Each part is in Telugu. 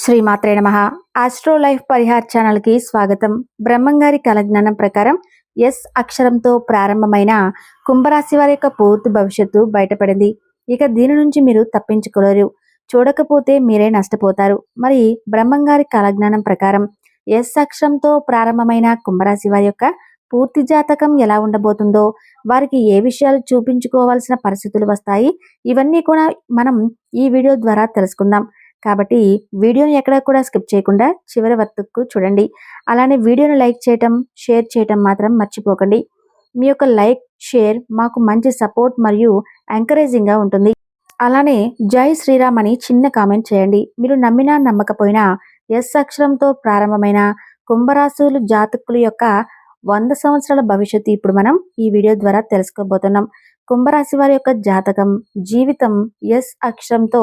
శ్రీమాత్రే నమ. ఆస్ట్రో లైఫ్ పరిహార్ ఛానల్కి స్వాగతం. బ్రహ్మంగారి కలజ్ఞానం ప్రకారం ఎస్ అక్షరంతో ప్రారంభమైన కుంభరాశి వారి యొక్క పూర్తి భవిష్యత్తు బయటపడింది. ఇక దీని నుంచి మీరు తప్పించుకోలేరు. చూడకపోతే మీరే నష్టపోతారు. మరి బ్రహ్మంగారి కలజ్ఞానం ప్రకారం ఎస్ అక్షరంతో ప్రారంభమైన కుంభరాశి వారి యొక్క పూర్తి జాతకం ఎలా ఉండబోతుందో వారికి ఏ విషయాలు చూపించుకోవాల్సిన పరిస్థితులు వస్తాయి ఇవన్నీ కూడా మనం ఈ వీడియో ద్వారా తెలుసుకుందాం. కాబట్టి వీడియోని ఎక్కడా కూడా స్కిప్ చేయకుండా చివరి వరకు చూడండి. అలానే వీడియోని లైక్ చేయటం షేర్ చేయటం మాత్రం మర్చిపోకండి. మీ యొక్క లైక్ షేర్ మాకు మంచి సపోర్ట్ మరియు ఎంకరేజింగ్గా ఉంటుంది. అలానే జై శ్రీరామ్ అని చిన్న కామెంట్ చేయండి. మీరు నమ్మినా నమ్మకపోయినా ఎస్ అక్షరంతో ప్రారంభమైన కుంభరాశులు జాతకుల యొక్క వంద సంవత్సరాల భవిష్యత్తు ఇప్పుడు మనం ఈ వీడియో ద్వారా తెలుసుకోబోతున్నాం. కుంభరాశి వారి యొక్క జాతకం జీవితం ఎస్ అక్షరంతో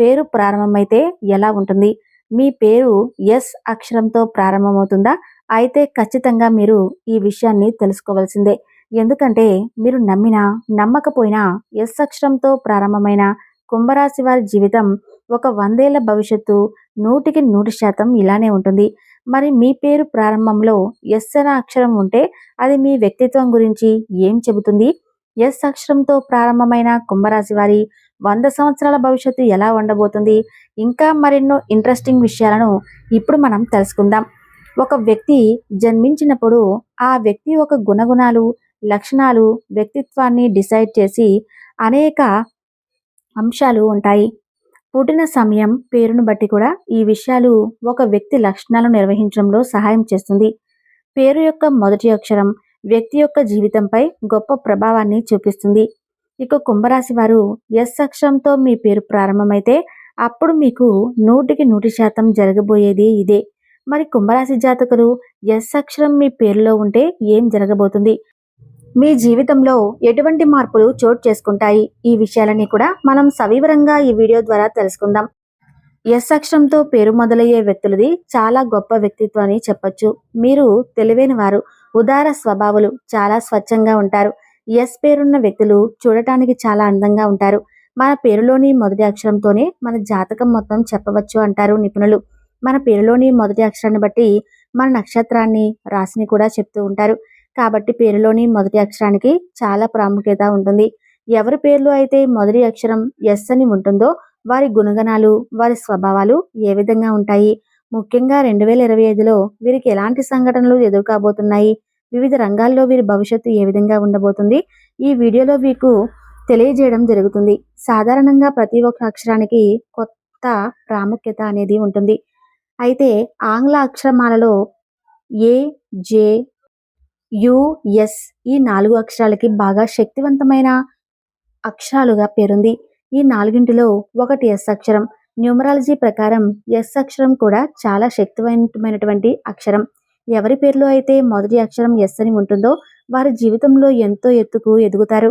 పేరు ప్రారంభమైతే ఎలా ఉంటుంది? మీ పేరు ఎస్ అక్షరంతో ప్రారంభమవుతుందా? అయితే ఖచ్చితంగా మీరు ఈ విషయాన్ని తెలుసుకోవాల్సిందే. ఎందుకంటే మీరు నమ్మినా నమ్మకపోయినా ఎస్ అక్షరంతో ప్రారంభమైన కుంభరాశి వారి జీవితం ఒక వందేళ్ళ భవిష్యత్తు నూటికి నూటి శాతం ఇలానే ఉంటుంది. మరి మీ పేరు ప్రారంభంలో ఎస్ అనే అక్షరం ఉంటే అది మీ వ్యక్తిత్వం గురించి ఏం చెబుతుంది? ఎస్ అక్షరంతో ప్రారంభమైన కుంభరాశి వారి వంద సంవత్సరాల భవిష్యత్తు ఎలా ఉండబోతుంది? ఇంకా మరెన్నో ఇంట్రెస్టింగ్ విషయాలను ఇప్పుడు మనం తెలుసుకుందాం. ఒక వ్యక్తి జన్మించినప్పుడు ఆ వ్యక్తి ఒక గుణగుణాలు లక్షణాలు వ్యక్తిత్వాన్ని డిసైడ్ చేసి అనేక అంశాలు ఉంటాయి. పుట్టిన సమయం పేరును బట్టి కూడా ఈ విషయాలు ఒక వ్యక్తి లక్షణాలను నిర్వహించడంలో సహాయం చేస్తుంది. పేరు యొక్క మొదటి అక్షరం వ్యక్తి యొక్క జీవితంపై గొప్ప ప్రభావాన్ని చూపిస్తుంది. ఇక కుంభరాశి వారు ఎస్ అక్షరంతో మీ పేరు ప్రారంభమైతే అప్పుడు మీకు నూటికి నూటి శాతం జరగబోయేది ఇదే. మరి కుంభరాశి జాతకులు ఎస్ అక్షరం మీ పేరులో ఉంటే ఏం జరగబోతుంది? మీ జీవితంలో ఎటువంటి మార్పులు చోటు చేసుకుంటాయి? ఈ విషయాలన్నీ కూడా మనం సవివరంగా ఈ వీడియో ద్వారా తెలుసుకుందాం. ఎస్ అక్షరంతో పేరు మొదలయ్యే వ్యక్తులది చాలా గొప్ప వ్యక్తిత్వం అని చెప్పొచ్చు. మీరు తెలివైన వారు ఉదార స్వభావులు చాలా స్వచ్ఛంగా ఉంటారు. ఎస్ పేరున్న వ్యక్తులు చూడటానికి చాలా అందంగా ఉంటారు. మన పేరులోని మొదటి అక్షరంతోనే మన జాతకం మొత్తం చెప్పవచ్చు అంటారు నిపుణులు. మన పేరులోని మొదటి అక్షరాన్ని బట్టి మన నక్షత్రాన్ని రాశిని కూడా చెప్తూ ఉంటారు. కాబట్టి పేరులోని మొదటి అక్షరానికి చాలా ప్రాముఖ్యత ఉంటుంది. ఎవరి పేర్లు అయితే మొదటి అక్షరం ఎస్ అని ఉంటుందో వారి గుణగణాలు వారి స్వభావాలు ఏ విధంగా ఉంటాయి? ముఖ్యంగా రెండు వేల ఇరవై ఐదులో వీరికి ఎలాంటి సంఘటనలు ఎదురుకాబోతున్నాయి? వివిధ రంగాల్లో వీరి భవిష్యత్తు ఏ విధంగా ఉండబోతుంది? ఈ వీడియోలో మీకు తెలియజేయడం జరుగుతుంది. సాధారణంగా ప్రతి ఒక్క అక్షరానికి కొత్త ప్రాముఖ్యత అనేది ఉంటుంది. అయితే ఆంగ్ల అక్షరమాలలో ఏ జే యుఎస్ ఈ నాలుగు అక్షరాలకి బాగా శక్తివంతమైన అక్షరాలుగా పేరుంది. ఈ నాలుగింటిలో ఒకటి ఎస్ అక్షరం. న్యూమరాలజీ ప్రకారం ఎస్ అక్షరం కూడా చాలా శక్తివంతమైనటువంటి అక్షరం. ఎవరి పేర్లో అయితే మొదటి అక్షరం ఎస్ అని ఉంటుందో వారి జీవితంలో ఎంతో ఎత్తుకు ఎదుగుతారు.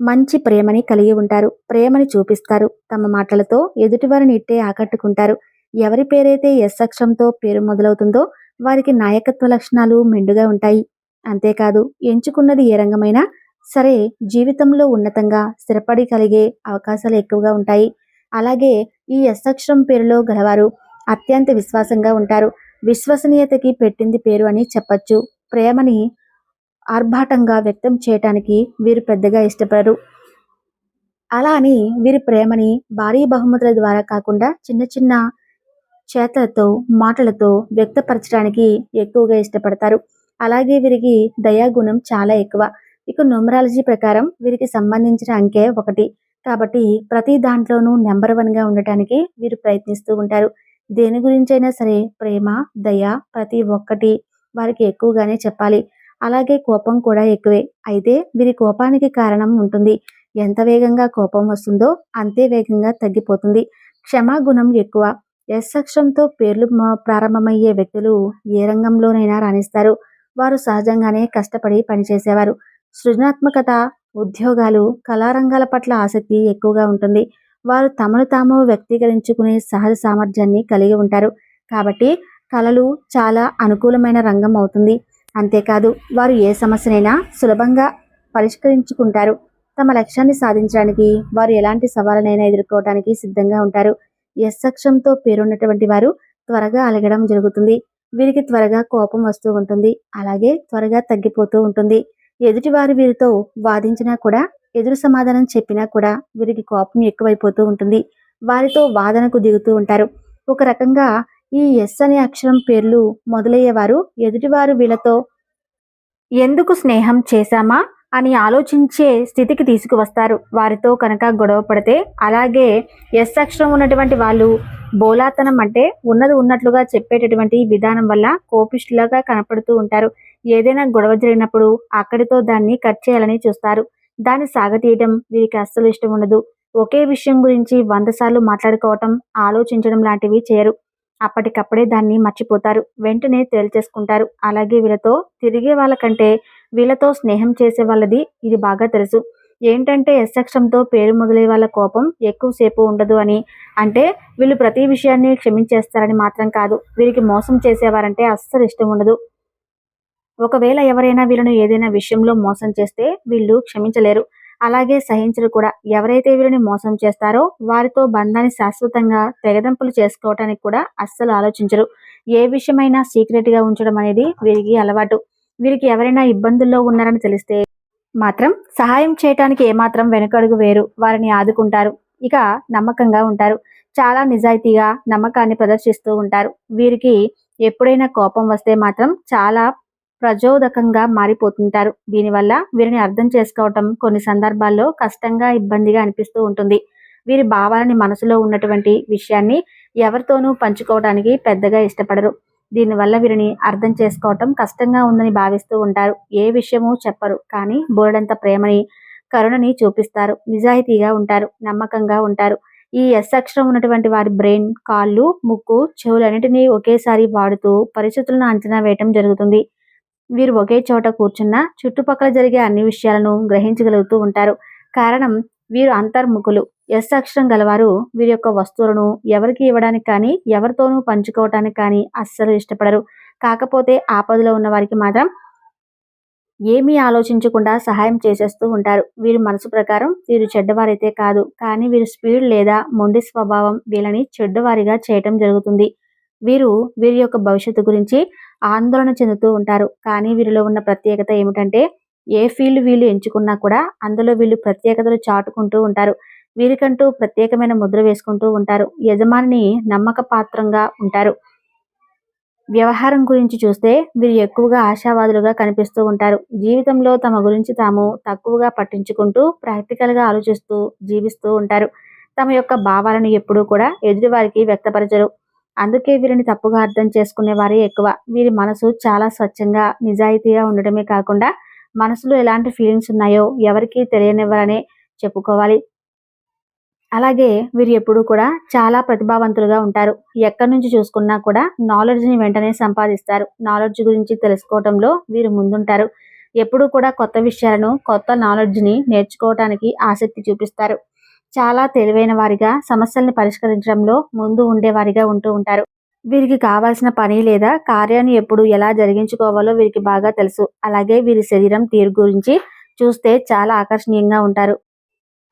మంచి ప్రేమని కలిగి ఉంటారు. ప్రేమని చూపిస్తారు. తమ మాటలతో ఎదుటివారిని ఇట్టే ఆకట్టుకుంటారు. ఎవరి పేరైతే ఎస్ అక్షరంతో పేరు మొదలవుతుందో వారికి నాయకత్వ లక్షణాలు మెండుగా ఉంటాయి. అంతేకాదు ఎంచుకున్నది ఏ రంగమైనా సరే జీవితంలో ఉన్నతంగా స్థిరపడి కలిగే అవకాశాలు ఎక్కువగా ఉంటాయి. అలాగే ఈ ఎస్ అక్షరం పేరులో గలవారు అత్యంత విశ్వాసంగా ఉంటారు. విశ్వసనీయతకి పెట్టింది పేరు అని చెప్పచ్చు. ప్రేమని ఆర్భాటంగా వ్యక్తం చేయటానికి వీరు పెద్దగా ఇష్టపడరు. అలా అని వీరి ప్రేమని భారీ బహుమతుల ద్వారా కాకుండా చిన్న చిన్న చేతలతో మాటలతో వ్యక్తపరచడానికి ఎక్కువగా ఇష్టపడతారు. అలాగే వీరికి దయాగుణం చాలా ఎక్కువ. ఇక న్యూమరాలజీ ప్రకారం వీరికి సంబంధించిన అంకె ఒకటి. కాబట్టి ప్రతి దాంట్లోనూ నెంబర్ వన్గా ఉండటానికి వీరు ప్రయత్నిస్తూ ఉంటారు. దేని గురించైనా సరే ప్రేమ దయ ప్రతి ఒక్కటి వారికి ఎక్కువగానే చెప్పాలి. అలాగే కోపం కూడా ఎక్కువే. అయితే వీరి కోపానికి కారణం ఉంటుంది. ఎంత వేగంగా కోపం వస్తుందో అంతే వేగంగా తగ్గిపోతుంది. క్షమాగుణం ఎక్కువ. ఎస్ అక్షరంతో పేర్లు ప్రారంభమయ్యే వ్యక్తులు ఏ రంగంలోనైనా రాణిస్తారు. వారు సహజంగానే కష్టపడి పనిచేసేవారు. సృజనాత్మకత ఉద్యోగాలు కళారంగాల పట్ల ఆసక్తి ఎక్కువగా ఉంటుంది. వారు తమను తాము వ్యక్తీకరించుకునే సహజ సామర్థ్యాన్ని కలిగి ఉంటారు. కాబట్టి కళలు చాలా అనుకూలమైన రంగం అవుతుంది. అంతేకాదు వారు ఏ సమస్యనైనా సులభంగా పరిష్కరించుకుంటారు. తమ లక్ష్యాన్ని సాధించడానికి వారు ఎలాంటి సవాళ్ళనైనా ఎదుర్కోవడానికి సిద్ధంగా ఉంటారు. ఎస్ అక్షంతో పేరున్నటువంటి వారు త్వరగా అలగడం జరుగుతుంది. వీరికి త్వరగా కోపం వస్తూ ఉంటుంది. అలాగే త్వరగా తగ్గిపోతూ ఉంటుంది. ఎదుటివారు వీరితో వాదించినా కూడా ఎదురు సమాధానం చెప్పినా కూడా వీరికి కోపం ఎక్కువైపోతూ ఉంటుంది. వారితో వాదనకు దిగుతూ ఉంటారు. ఒక రకంగా ఈ ఎస్ అనే అక్షరం పేర్లు మొదలయ్యేవారు. ఎదుటివారు వీళ్ళతో ఎందుకు స్నేహం చేశామా? అని ఆలోచించే స్థితికి తీసుకువస్తారు. వారితో కనుక గొడవ పడితే అలాగే ఎస్ అక్షరం ఉన్నటువంటి వాళ్ళు బోలాతనం అంటే ఉన్నది ఉన్నట్లుగా చెప్పేటటువంటి విధానం వల్ల కోపిష్ఠులుగా కనపడుతూ ఉంటారు. ఏదైనా గొడవ జరిగినప్పుడు అక్కడితో దాన్ని కట్ చేయాలని చూస్తారు. దాన్ని సాగతీయటం వీరికి అస్సలు ఇష్టం ఉండదు. ఒకే విషయం గురించి వంద సార్లు మాట్లాడుకోవటం ఆలోచించడం లాంటివి చేయరు. అప్పటికప్పుడే దాన్ని మర్చిపోతారు. వెంటనే తేల్చేసుకుంటారు. అలాగే వీళ్ళతో తిరిగే వాళ్ళకంటే వీళ్ళతో స్నేహం చేసే వాళ్ళది ఇది బాగా తెలుసు. ఏంటంటే ఎస్సక్షంతో పేరు మొదలయ్యే వాళ్ళ కోపం ఎక్కువసేపు ఉండదు అని అంటే వీళ్ళు ప్రతి విషయాన్ని క్షమించేస్తారని మాత్రం కాదు. వీరికి మోసం చేసేవారంటే అస్సలు ఇష్టం ఉండదు. ఒకవేళ ఎవరైనా వీళ్ళను ఏదైనా విషయంలో మోసం చేస్తే వీళ్ళు క్షమించలేరు. అలాగే సహించరు కూడా. ఎవరైతే వీళ్ళని మోసం చేస్తారో వారితో బంధాన్ని శాశ్వతంగా తెగదంపులు చేసుకోవటానికి కూడా అస్సలు ఆలోచించరు. ఏ విషయమైనా సీక్రెట్గా ఉంచడం అనేది వీరికి అలవాటు. వీరికి ఎవరైనా ఇబ్బందుల్లో ఉన్నారని తెలిస్తే మాత్రం సహాయం చేయటానికి ఏమాత్రం వెనుకడుగు వేరు. వారిని ఆదుకుంటారు. ఇక నమ్మకంగా ఉంటారు. చాలా నిజాయితీగా నమ్మకాన్ని ప్రదర్శిస్తూ ఉంటారు. వీరికి ఎప్పుడైనా కోపం వస్తే మాత్రం చాలా ప్రచోదకంగా మారిపోతుంటారు. దీనివల్ల వీరిని అర్థం చేసుకోవటం కొన్ని సందర్భాల్లో కష్టంగా ఇబ్బందిగా అనిపిస్తూ ఉంటుంది. వీరి భావాలని మనసులో ఉన్నటువంటి విషయాన్ని ఎవరితోనూ పంచుకోవడానికి పెద్దగా ఇష్టపడరు. దీనివల్ల వీరిని అర్థం చేసుకోవటం కష్టంగా ఉందని భావిస్తూ ఉంటారు. ఏ విషయమూ చెప్పరు కానీ బోర్డంత ప్రేమని కరుణని చూపిస్తారు. నిజాయితీగా ఉంటారు నమ్మకంగా ఉంటారు. ఈ ఎస్ అక్షరం ఉన్నటువంటి వారి బ్రెయిన్ కాళ్ళు ముక్కు చెవులన్నిటినీ ఒకేసారి వాడుతూ పరిస్థితులను అంచనా వేయటం జరుగుతుంది. వీరు ఒకే చోట కూర్చున్న చుట్టుపక్కల జరిగే అన్ని విషయాలను గ్రహించగలుగుతూ ఉంటారు. కారణం వీరు అంతర్ముఖులు. ఎస్ అక్షరం గలవారు వీరి యొక్క వస్తువులను ఎవరికి ఇవ్వడానికి కానీ ఎవరితోనూ పంచుకోవటానికి కానీ అస్సలు ఇష్టపడరు. కాకపోతే ఆపదలో ఉన్న వారికి మాత్రం ఏమీ ఆలోచించకుండా సహాయం చేసేస్తూ ఉంటారు. వీరి మనసు ప్రకారం వీరు చెడ్డవారైతే కాదు. కానీ వీరు స్పీడ్ లేదా మొండి స్వభావం వీళ్ళని చెడ్డవారిగా చేయటం జరుగుతుంది. వీరు వీరి యొక్క భవిష్యత్తు గురించి ఆందోళన చెందుతూ ఉంటారు. కానీ వీరిలో ఉన్న ప్రత్యేకత ఏమిటంటే ఏ ఫీల్డ్ వీళ్ళు ఎంచుకున్నా కూడా అందులో వీళ్ళు ప్రత్యేకతలు చాటుకుంటూ ఉంటారు. వీరికంటూ ప్రత్యేకమైన ముద్ర వేసుకుంటూ ఉంటారు. యజమాని నమ్మక పాత్రంగా ఉంటారు. వ్యవహారం గురించి చూస్తే వీరు ఎక్కువగా ఆశావాదులుగా కనిపిస్తూ ఉంటారు. జీవితంలో తమ గురించి తాము తక్కువగా పట్టించుకుంటూ ప్రాక్టికల్గా ఆలోచిస్తూ జీవిస్తూ ఉంటారు. తమ యొక్క భావాలను ఎప్పుడూ కూడా ఎదుటివారికి వ్యక్తపరచరు. అందుకే వీరిని తప్పుగా అర్థం చేసుకునే వారే ఎక్కువ. వీరి మనసు చాలా స్వచ్ఛంగా నిజాయితీగా ఉండటమే కాకుండా మనసులో ఎలాంటి ఫీలింగ్స్ ఉన్నాయో ఎవరికీ తెలియనివ్వరనే చెప్పుకోవాలి. అలాగే వీరు ఎప్పుడు కూడా చాలా ప్రతిభావంతులుగా ఉంటారు. ఎక్కడి నుంచి చూసుకున్నా కూడా నాలెడ్జ్ని వెంటనే సంపాదిస్తారు. నాలెడ్జ్ గురించి తెలుసుకోవడంలో వీరు ముందుంటారు. ఎప్పుడూ కూడా కొత్త విషయాలను కొత్త నాలెడ్జ్ని నేర్చుకోవటానికి ఆసక్తి చూపిస్తారు. చాలా తెలివైన వారిగా సమస్యల్ని పరిష్కరించడంలో ముందు ఉండేవారిగా ఉంటూ ఉంటారు. వీరికి కావాల్సిన పని లేదా కార్యాన్ని ఎప్పుడు ఎలా జరిగించుకోవాలో వీరికి బాగా తెలుసు. అలాగే వీరి శరీరం తీరు గురించి చూస్తే చాలా ఆకర్షణీయంగా ఉంటారు.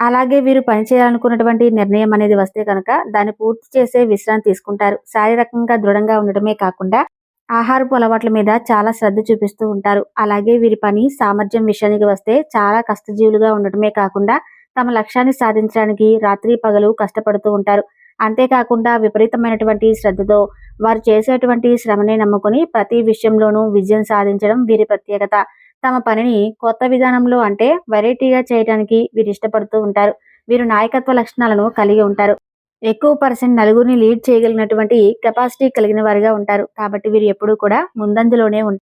అలాగే వీరు పనిచేయాలనుకున్నటువంటి నిర్ణయం అనేది వస్తే కనుక దాన్ని పూర్తి చేసే విశ్రాంతి తీసుకుంటారు. శారీరకంగా దృఢంగా ఉండటమే కాకుండా ఆహారపు అలవాట్ల మీద చాలా శ్రద్ధ చూపిస్తూ ఉంటారు. అలాగే వీరి పని సామర్థ్యం విషయానికి వస్తే చాలా కష్టజీవులుగా ఉండటమే కాకుండా తమ లక్ష్యాన్ని సాధించడానికి రాత్రి పగలు కష్టపడుతూ ఉంటారు. అంతేకాకుండా విపరీతమైనటువంటి శ్రద్ధతో వారు చేసేటువంటి శ్రమనే నమ్ముకుని ప్రతి విషయంలోనూ విజయం సాధించడం వీరి ప్రత్యేకత. తమ పనిని కొత్త విధానంలో అంటే వెరైటీగా చేయడానికి వీరు ఇష్టపడుతూ ఉంటారు. వీరు నాయకత్వ లక్షణాలను కలిగి ఉంటారు. ఎక్కువ పర్సెంట్ నలుగురిని లీడ్ చేయగలిగినటువంటి కెపాసిటీ కలిగిన వారిగా ఉంటారు. కాబట్టి వీరు ఎప్పుడూ కూడా ముందంజలోనే ఉంటారు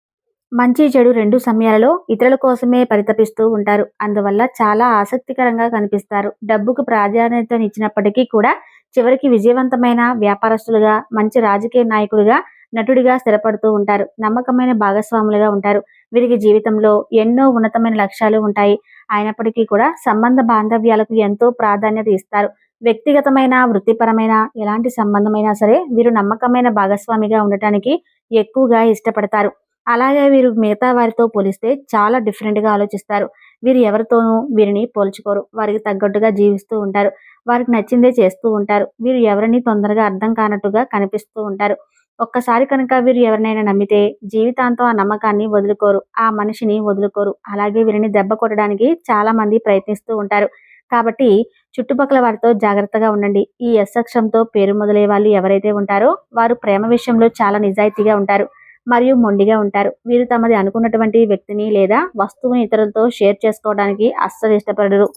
మంచి చెడు రెండు సమయాలలో ఇతరుల కోసమే పరితపిస్తూ ఉంటారు. అందువల్ల చాలా ఆసక్తికరంగా కనిపిస్తారు. డబ్బుకు ప్రాధాన్యతనిచ్చినప్పటికీ కూడా చివరికి విజయవంతమైన వ్యాపారస్తులుగా మంచి రాజకీయ నాయకుడిగా నటుడిగా స్థిరపడుతూ ఉంటారు. నమ్మకమైన భాగస్వాములుగా ఉంటారు. వీరికి జీవితంలో ఎన్నో ఉన్నతమైన లక్ష్యాలు ఉంటాయి. అయినప్పటికీ కూడా సంబంధ బాంధవ్యాలకు ఎంతో ప్రాధాన్యత ఇస్తారు. వ్యక్తిగతమైన వృత్తిపరమైన ఎలాంటి సంబంధమైనా సరే వీరు నమ్మకమైన భాగస్వామిగా ఉండటానికి ఎక్కువగా ఇష్టపడతారు. అలాగే వీరు మిగతా వారితో పోలిస్తే చాలా డిఫరెంట్గా ఆలోచిస్తారు. వీరు ఎవరితోనూ వీరిని పోల్చుకోరు. వారికి తగ్గట్టుగా జీవిస్తూ ఉంటారు. వారికి నచ్చిందే చేస్తూ ఉంటారు. వీరు ఎవరిని తొందరగా అర్థం కానట్టుగా కనిపిస్తూ ఉంటారు. ఒక్కసారి కనుక వీరు ఎవరినైనా నమ్మితే జీవితాంతం ఆ నమ్మకాన్ని వదులుకోరు. ఆ మనిషిని వదులుకోరు. అలాగే వీరిని దెబ్బ కొట్టడానికి చాలా మంది ప్రయత్నిస్తూ ఉంటారు. కాబట్టి చుట్టుపక్కల వారితో జాగ్రత్తగా ఉండండి. ఈ ఎస్ అక్షరంతో పేరు మొదలయ్యే వాళ్ళు ఎవరైతే ఉంటారో వారు ప్రేమ విషయంలో చాలా నిజాయితీగా ఉంటారు. మరియు మొండిగా ఉంటారు. వీరు తమది అనుకున్నటువంటి వ్యక్తిని లేదా వస్తువుని ఇతరులతో షేర్ చేసుకోవడానికి అస్సలు ఇష్టపడరు.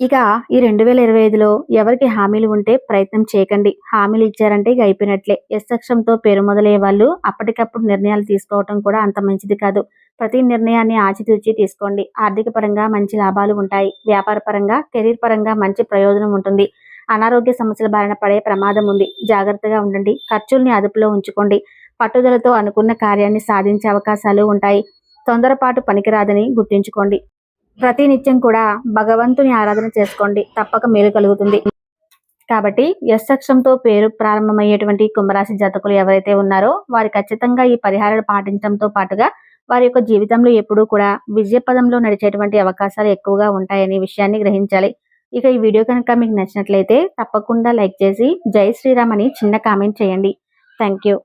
ఇక ఈ రెండు వేల ఇరవై ఐదులో ఎవరికి హామీలు ఉంటే ప్రయత్నం చేయకండి. హామీలు ఇచ్చారంటే ఇక అయిపోయినట్లే. పేరు మొదలయ్యే వాళ్ళు అప్పటికప్పుడు నిర్ణయాలు తీసుకోవటం కూడా అంత మంచిది కాదు. ప్రతి నిర్ణయాన్ని ఆచితూచి తీసుకోండి. ఆర్థిక పరంగా మంచి లాభాలు ఉంటాయి. వ్యాపార పరంగా కెరీర్ పరంగా మంచి ప్రయోజనం ఉంటుంది. అనారోగ్య సమస్యల బారిన పడే ప్రమాదం ఉంది. జాగ్రత్తగా ఉండండి. ఖర్చుల్ని అదుపులో ఉంచుకోండి. పట్టుదలతో అనుకున్న కార్యాన్ని సాధించే అవకాశాలు ఉంటాయి. తొందరపాటు పనికిరాదని గుర్తుంచుకోండి. ప్రతి నిత్యం కూడా భగవంతుని ఆరాధన చేసుకోండి. తప్పక మేలు కలుగుతుంది. కాబట్టి ఎస్ అక్షరంతో పేరు ప్రారంభమయ్యేటువంటి కుంభరాశి జాతకులు ఎవరైతే ఉన్నారో వారు ఖచ్చితంగా ఈ పరిహారాలు పాటించడంతో పాటుగా వారి యొక్క జీవితంలో ఎప్పుడూ కూడా విజయ పదంలో నడిచేటువంటి అవకాశాలు ఎక్కువగా ఉంటాయనే విషయాన్ని గ్రహించాలి. ఇక ఈ వీడియో కనుక మీకు నచ్చినట్లయితే తప్పకుండా లైక్ చేసి జై శ్రీరామ్ అని చిన్న కామెంట్ చేయండి. Thank you.